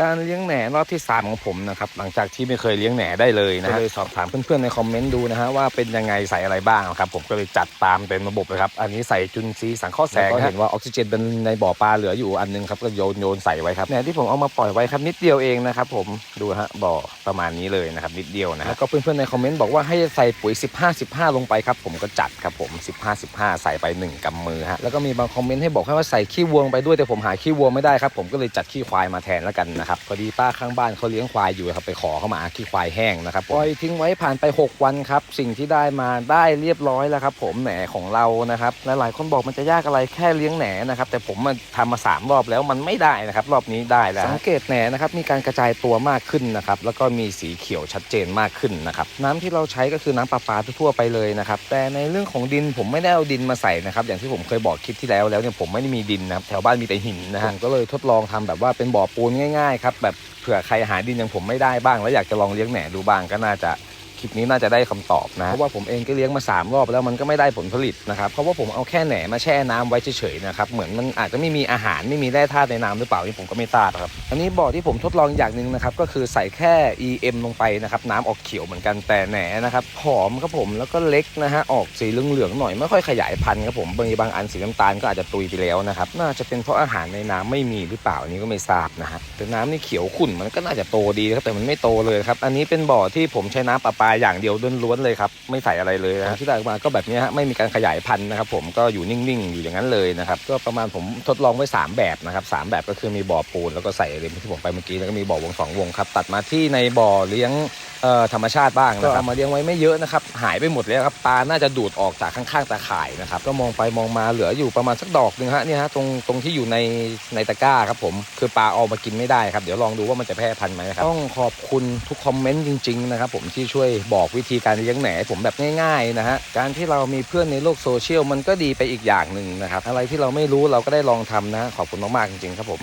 การเลี้ยงแหน่รอบที่ 3 ของผมนะครับหลังจากที่ไม่เคยเลี้ยงแหน่ได้เลยนะฮะเลยสอบถามเพื่อนๆในคอมเมนต์ดูนะฮะว่าเป็นยังไงใส่อะไรบ้างครับผมก็เลยจัดตามเต็มระบบเลยครับอันนี้ใส่จุนซีสังเคราะห์แสงก็เห็นว่าออกซิเจนเป็นในบ่อปลาเหลืออยู่อันนึงครับก็โยนโยนใส่ไว้ครับแหน่ที่ผมเอามาปล่อยไว้ครับนิดเดียวเองนะครับผมดูฮะบ่อประมาณนี้เลยนะครับนิดเดียวนะฮะแล้วก็เพื่อนๆในคอมเมนต์บอกว่าให้ใส่ปุ๋ย 15 15 ลงไปครับผมก็จัดครับผม 15 15 ใส่ไป 1กำมือฮะแล้วก็มีบางคอมเมนต์ให้บอกให้ว่าใส่ขี้วัวลงไปด้วยแต่ผมหาขี้วัวไม่ได้ครับผมก็เลยจัดขี้ควายมาแทนแล้วกันนะครับพอดีป้าข้างบ้านเขาเลี้ยงควายอยู่ครับไปขอเข้ามาขี้ควายแห้งนะครับปล่อยทิ้งไว้ผ่านไป 6 วันครับ สิ่งที่ได้มาได้เรียบร้อยแล้วครับ ผมแหนของเรานะครับหลายๆคนบอกมันจะยากอะไรแค่เลี้ยงแหนนะครับ แต่ผมมาทำมาสามรอบแล้วมันไม่ได้นะครับ รอบนี้ได้แล้วสังเกตแหนนะครับมีการกระจายตัวมากขึ้นนะครับแล้วก็มีสีเขียวชัดเจนมากขึ้นนะครับน้ำที่เราใช้ก็คือน้ำประปาทั่วๆไปเลยนะครับแต่ในเรื่องของดินผมไม่ได้เอาดินมาใส่นะครับอย่างที่ผมเคยบอกคลิปที่แล้วแล้วเนี่ยผมไม่ได้มีดินนะครับแถวบ้านมีแต่หินนะฮะผมก็เลยทดลองทำแบบว่าเป็นบ่อปูนง่ายๆครับแบบเผื่อใครหาดินอย่างผมไม่ได้บ้าง แล้วอยากจะลองเลี้ยงแหน่ดูบ้างก็น่าจะ ลิปนี้น่าจะได้คำตอบนะเพราะว่าผมเองก็เลี้ยงมา 3 รอบแล้วมันก็ไม่ได้ผลผลิตนะครับเพราะว่าผมเอาแค่แหน่มาแช่น้ำไว้เฉยๆนะครับเหมือนมันอาจจะไม่มีอาหารไม่มีแร่ธาตุในน้ำหรือเปล่านี่ผมก็ไม่ทราบครับอันนี้บ่อที่ผมทดลองอย่างหนึ่งนะครับก็คือใส่แค่ EM ลงไปนะครับน้ำออกเขียวเหมือนกันแต่แหน่นะครับผอมครับผมแล้วก็เล็กนะฮะออกสีเหลืองๆหน่อยไม่ค่อยขยายพันธุ์ครับผมบางทีบางอันสีน้ำตาลก็อาจจะตุยไปแล้วนะครับน่าจะเป็นเพราะอาหารในน้ำไม่มีหรือเปล่าอันนี้ก็ไม่ทราบนะฮะแต่น้ำนี่เขียวขุ่นมันก็น่าจะโตดีครับแต่มันไม่โตเลยครับอันนี้เป็นบ่อที่ผมใช้น้ำประปาอย่างเดียวล้วนๆเลยครับไม่ใส่อะไรเลยนะที่ได้ออกมาก็แบบนี้ฮะไม่มีการขยายพันธุ์นะครับ ผมก็อยู่นิ่งๆ อยู่อย่างนั้นเลยนะครับก็ประมาณผมทดลองไว้ 3 แบบนะครับสามแบบก็คือมีบ่อปูนแล้วก็ใส่เรมที่ผมไปเมื่อกี้แล้วก็มีบ่อวงสองวงครับตัดมาที่ในบ่อเลี้ยงเอ่อธรรมชาติบ้างนะครับเอามาเลี้ยงไว้ไม่เยอะนะครับหายไปหมดแล้วครับปลาน่าจะดูดออกจากข้างๆตาข่ายนะครับก็มองไปมองมาเหลืออยู่ประมาณสักดอกหนึ่งฮะเนี่ยฮะตรงตรงที่อยู่ในในตะกร้าครับผมคือปลาเอามากินไม่ได้ครับเดี๋ยวลองดูว่ามันจะแพร่พันธุ์ไหมนะครับต้องขอบคุณทุกคอมเมนต์จริงๆนะครับผมที่ช่วยบอกวิธีการเลี้ยงแหนผมแบบง่ายๆนะฮะการที่เรามีเพื่อนในโลกโซเชียลมันก็ดีไปอีกอย่างหนึ่งนะครับอะไรที่เราไม่รู้เราก็ได้ลองทำนะ ขอบคุณมากๆจริงๆครับผม